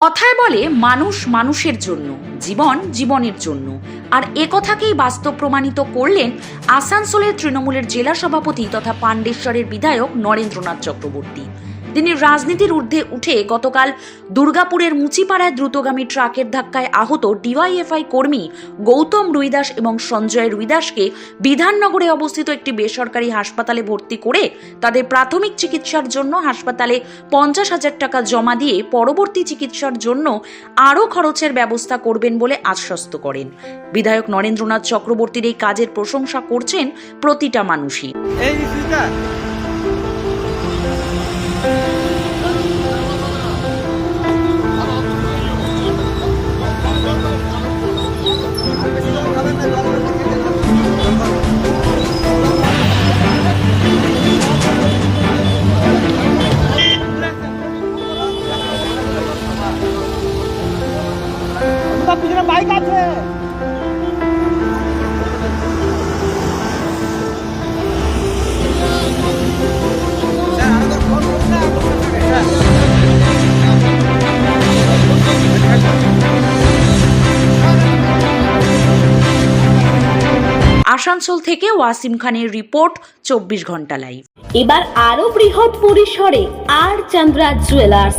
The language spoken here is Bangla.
কথায় বলে মানুষ মানুষের জন্য, জীবন জীবনের জন্য। আর এ কথাকেই বাস্তব প্রমাণিত করলেন আসানসোলের তৃণমূলের জেলা সভাপতি তথা পাণ্ডেশ্বরের বিধায়ক নরেন্দ্রনাথ চক্রবর্তী। তিনি রাজনীতির ঊর্ধ্বে উঠে গতকাল দুর্গাপুরের মুচিপাড়ায় দ্রুতগামী ট্রাকের ধাক্কায় আহত ডিওয়াইএফআই কর্মী গৌতম রুইদাস এবং সঞ্জয় রুইদাসকে বিধাননগরে অবস্থিত একটি বেসরকারি হাসপাতালে ভর্তি করে তাদের প্রাথমিক চিকিৎসার জন্য হাসপাতালে পঞ্চাশ হাজার টাকা জমা দিয়ে পরবর্তী চিকিৎসার জন্য আরও খরচের ব্যবস্থা করবেন বলে আশ্বস্ত করেন। বিধায়ক নরেন্দ্রনাথ চক্রবর্তীর এই কাজের প্রশংসা করছেন প্রতিটা মানুষই। সুইটা পিছনে বাইক আছে। আসানসোল থেকে ওয়াসিম খানের রিপোর্ট চব্বিশ ঘণ্টা লাইভ। এবার আরও বৃহৎ পরিসরে R Chandra jewellers.